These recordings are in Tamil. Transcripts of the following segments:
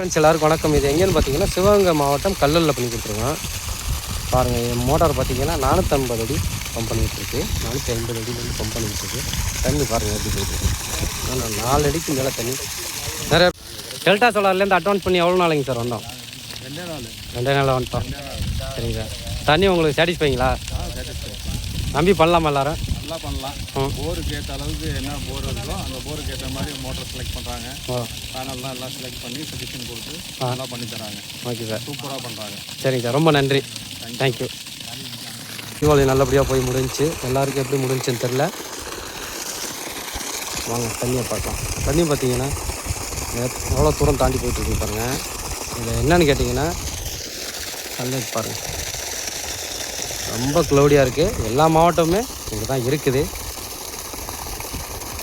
ஃப்ரெண்ட்ஸ் எல்லாருக்கும் வணக்கம். இது எங்கேன்னு பார்த்தீங்கன்னா சிவகங்கை மாவட்டம் கல்லலில் பண்ணி கொடுத்துருக்கோம் பாருங்கள் என் மோட்டார் பார்த்தீங்கன்னா நானூற்றம்பது அடி பம்ப் பண்ணிகிட்ருக்கு நானூற்றி ஐம்பது அடியிலேருந்து பம்ப் பண்ணிகிட்ருக்கு தண்ணி பாருங்கள் எப்படி போயிட்டு ஆனால் நாலு அடிக்கு மேலே தண்ணி. நிறைய டெல்டா சோலார்லேருந்து அட்வான்ஸ் பண்ணி எவ்வளோ நாளைங்க சார் வந்தோம்? ரெண்டே நாள் நாளில் வந்துட்டோம். சரிங்க சார். தண்ணி உங்களுக்கு சாட்டிஸ்ஃபைங்களா நம்பி பண்ணலாமா எல்லாரும்? நல்லா பண்ணலாம். போருக்கு ஏற்ற அளவுக்கு என்ன போர் இருக்கோ அந்த போருக்கு ஏற்ற மாதிரி மோட்டர் செலக்ட் பண்ணுறாங்க பேனல்லாம் எல்லாம் செலக்ட் பண்ணி சஜஷன் கொடுத்து நல்லா பண்ணி தராங்க. Okay sir. சூப்பராக பண்ணுறாங்க சரிங்க சார். ரொம்ப நன்றி. தேங்க்யூ தீபாவளி நல்லபடியாக போய் முடிஞ்சுச்சு. எல்லாருக்கும் எப்படி முடிஞ்சுன்னு தெரில வாங்க தண்ணியை பார்க்கலாம். தண்ணி பார்த்தீங்கன்னா எவ்வளோ தூரம் தாண்டி போயிட்டு இருக்கு பாருங்க. இது என்னன்னு கேட்டிங்கன்னா நல்லது பாருங்க. ரொம்ப க்ளௌடியாக இருக்குது எல்லா மாவட்டமுமே இங்கே தான் இருக்குது.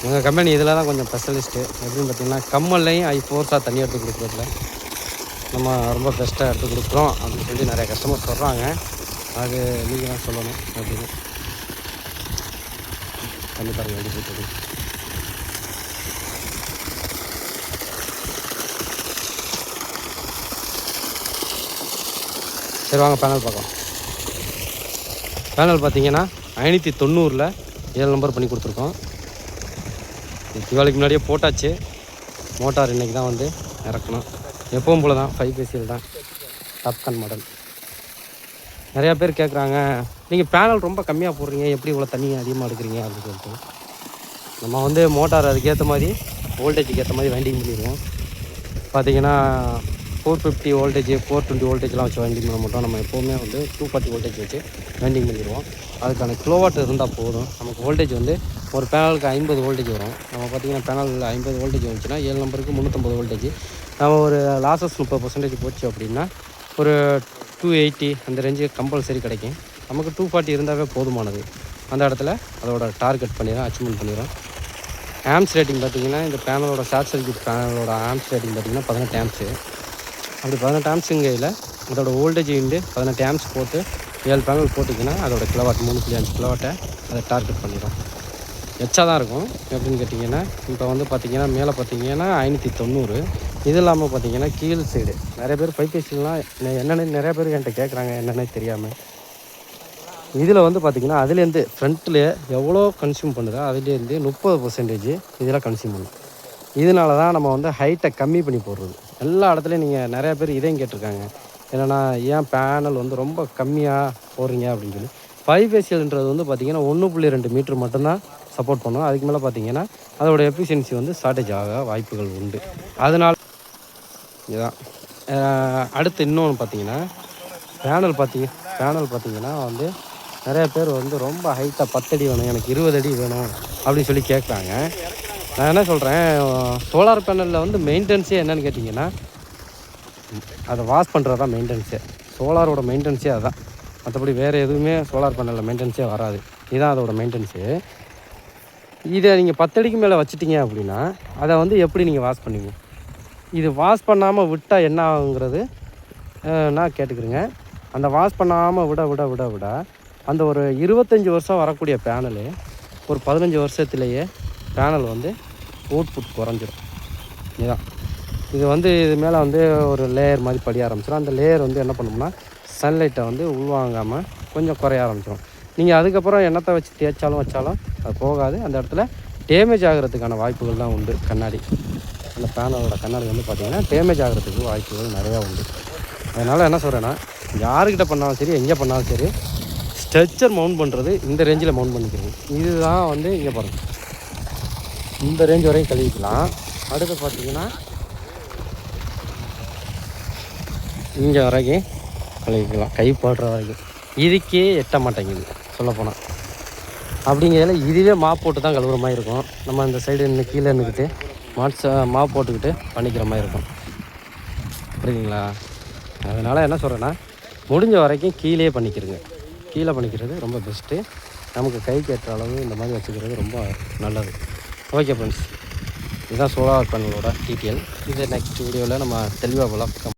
எங்கள் கம்பெனி இதில் தான் கொஞ்சம் ஸ்பெஷலிஸ்ட்டு எப்படின்னு பார்த்தீங்கன்னா கம்மல்லையும் ஐ ஃபோர்ஸாக தண்ணி எடுத்து கொடுக்குறதுல நம்ம ரொம்ப பெஸ்ட்டாக எடுத்து கொடுக்குறோம் அப்படின்னு சொல்லி நிறைய கஸ்டமர் சொல்கிறாங்க அது நீங்கள் தான் சொல்லணும் அப்படின்னு. தண்ணி பாருங்க எப்படி போயிட்டு சரி வாங்க பேனல் பார்க்கலாம். பேனல் பார்த்தீங்கன்னா ஐநூற்றி தொண்ணூறில் ஏழு நம்பர் பண்ணி கொடுத்துருக்கோம். தீபாவளிக்கு முன்னாடியே போட்டாச்சு. மோட்டார் இன்றைக்கி தான் வந்து இறக்கணும். எப்பவும் போல் தான். ஃபைவ் பேசியில் தான் டாப்கான் மாடல் நிறையா பேர் கேட்குறாங்க நீங்கள் பேனல் ரொம்ப கம்மியாக போடுறீங்க எப்படி இவ்வளோ தண்ணி அதிகமாக எடுக்கிறீங்க? அப்படின்னு சொல்லிட்டு. நம்ம வந்து மோட்டார் அதுக்கேற்ற மாதிரி வோல்டேஜுக்கு ஏற்ற மாதிரி வைண்டிங் பண்ணிடுவோம். பார்த்தீங்கன்னா four fifty voltage four twenty வோல்டேஜ்லாம் வச்சு வைண்டிங் பண்ண மாட்டோம். நம்ம எப்போவுமே வந்து டூ ஃபார்ட்டி வோல்டேஜ் வச்சு வைண்டிங் பண்ணிடுவோம். அதுக்கான கிலோவாட் இருந்தால் போதும். நமக்கு வோல்டேஜ் வந்து ஒரு பேனலுக்கு ஐம்பது வோல்டேஜ் வரும். நம்ம பார்த்தீங்கன்னா பேனலில் ஐம்பது வோல்டேஜ் வந்துச்சுன்னா ஏழு நம்பருக்கு முந்நூற்றம்பது வோல்டேஜ் நம்ம ஒரு லாசஸ் முப்பது பர்சன்டேஜ் போச்சு அப்படின்னா ஒரு டூ எயிட்டி அந்த ரேஞ்சு கம்பல்சரி கிடைக்கும். நமக்கு டூ ஃபார்ட்டி இருந்தாவே போதுமானது. அந்த இடத்துல அதோட டார்கெட் பண்ணிடுறோம் அச்சீவ்மெண்ட் பண்ணிடும் ஆம்ஸ் ரேட்டிங் பார்த்தீங்கன்னா இந்த பேனலோட ஷார்ட் சர்க்கியூட் பேனலோட ஆம்ஸ் ரேட்டிங் பார்த்தீங்கன்னா பதினெட்டு ஆம்ஸு அப்படி பதினெட்டு ஆம்ஸுங்கையில் அதோட வோல்டேஜ் இண்டு பதினெட்டு ஆம்ஸ் போட்டு ஏழு பேனல் போட்டிங்கன்னா அதோட கிலோவாட் மூணு புள்ளி அஞ்சு கிலோவாட்டை அதை டார்கெட் பண்ணிடும் எச்சா தான் இருக்கும். எப்படின்னு கேட்டிங்கன்னா இப்போ வந்து பார்த்தீங்கன்னா மேலே பார்த்தீங்கன்னா ஐநூற்றி தொண்ணூறு. இது இல்லாமல் பார்த்தீங்கன்னா கீழ் சைடு நிறைய பேர் பைபேசிலாம் என்னென்னு நிறைய பேர் என்கிட்ட கேட்குறாங்க என்னென்னே தெரியாமல் இதில் வந்து பார்த்திங்கன்னா அதுலேருந்து ஃப்ரண்ட்டில் எவ்வளோ கன்சியூம் பண்ணுதோ அதுலேருந்து முப்பது பர்சன்டேஜ் இதெல்லாம் கன்சியூம் பண்ணும். இதனால தான் நம்ம வந்து ஹைட்டை கம்மி பண்ணி போடுறது. எல்லா இடத்துலையும் நீங்கள் நிறையா பேர் இதையும் கேட்டிருக்காங்க. என்னென்னா ஏன் பேனல் வந்து ரொம்ப கம்மியாக போடுறீங்க அப்படின்னு சொல்லி. ஃபைவ் வந்து பார்த்தீங்கன்னா ஒன்று புள்ளி ரெண்டு மீட்ரு மட்டும்தான் சப்போர்ட் பண்ணும். அதுக்கு மேலே பார்த்தீங்கன்னா அதோட எஃபிஷியன்சி வந்து ஷார்ட்டேஜ் ஆக வாய்ப்புகள் உண்டு. அதனால் இதுதான். அடுத்து இன்னொன்று பார்த்தீங்கன்னா பேனல் பார்த்தீங்க பேனல் பார்த்தீங்கன்னா வந்து நிறைய பேர் வந்து ரொம்ப ஹைட்டாக பத்தடி வேணும் எனக்கு இருபது அடி வேணும் அப்படின்னு சொல்லி கேட்குறாங்க நான் என்ன சொல்கிறேன் சோலார் பேனலில் வந்து மெயின்டெனன்ஸே என்னென்னு கேட்டிங்கன்னா அதை வாஷ் பண்ணுறது தான் மெயின்டெனன்ஸே சோலாரோட மெயின்டெனன்ஸே அதுதான் மற்றபடி வேறு எதுவுமே சோலார் பேனலில் மெயின்டெனன்ஸே வராது. இதுதான் அதோட மெயின்டெனன்ஸு இதை நீங்கள் பத்தடிக்கு மேலே வச்சுட்டீங்க அப்படின்னா அதை வந்து எப்படி நீங்கள் வாஷ் பண்ணுவீங்க? இது வாஷ் பண்ணாமல் விட்டால் என்ன ஆகுங்கிறது நான் கேட்டுக்கிறேங்க. அந்த வாஷ் பண்ணாமல் விட விட விட விட அந்த ஒரு இருபத்தஞ்சி வருஷம் வரக்கூடிய பேனலு ஒரு பதினஞ்சு வருஷத்துலேயே பேனல் வந்து அவுட்புட் குறைஞ்சிடும். இதுதான். இது வந்து இது மேலே வந்து ஒரு லேயர் மாதிரி படிய ஆரம்பிச்சிடும் அந்த லேயர் வந்து என்ன பண்ணும்னா சன்லைட்டை வந்து உள்வாங்காமல் கொஞ்சம் குறைய ஆரம்பிச்சிடும் நீங்கள் அதுக்கப்புறம் எண்ணத்தை வச்சு தேய்ச்சாலும் வச்சாலும் அது போகாது. அந்த இடத்துல டேமேஜ் ஆகிறதுக்கான வாய்ப்புகள் தான் உண்டு கண்ணாடி. அந்த பேனலோட கண்ணாடி வந்து பார்த்திங்கன்னா டேமேஜ் ஆகிறதுக்கு வாய்ப்புகள் நிறையா உண்டு. அதனால் என்ன சொல்கிறேன்னா யாருக்கிட்ட பண்ணாலும் சரி எங்கே பண்ணாலும் சரி ஸ்ட்ரெச்சர் மவுண்ட் பண்ணுறது இந்த ரேஞ்சில் மவுண்ட் பண்ணிக்கிறது. இதுதான் வந்து இங்கே பாருங்கள் இந்த ரேஞ்ச் வரையும் கழுவிக்கலாம். அடுத்து பார்த்தீங்கன்னா இங்கே வரைக்கும் கழுவிக்கலாம். கை போடுற வரைக்கும். இதுக்கே எட்ட மாட்டேங்குது சொல்லப்போனால் அப்படிங்கிறதுல இதுவே மாப் போட்டு தான் கழுவுற மாதிரி இருக்கும். நம்ம இந்த சைடு நின்று கீழே நின்றுக்கிட்டு மாட்ஸை மாப் போட்டுக்கிட்டு பண்ணிக்கிற மாதிரி இருக்கும். புரியுதுங்களா? அதனால் என்ன சொல்கிறேன்னா முடிஞ்ச வரைக்கும் கீழே பண்ணிக்கிறங்க கீழே பண்ணிக்கிறது ரொம்ப பெஸ்ட்டு நமக்கு கைக்கு ஏற்ற அளவு இந்த மாதிரி வச்சுக்கிறது ரொம்ப நல்லது. ஓகே ஃப்ரெண்ட்ஸ் இதுதான் சோலார் பேனலோட டீட்டெயில். இது நெக்ஸ்ட் வீடியோவில் நம்ம தெளிவாக போகலாம்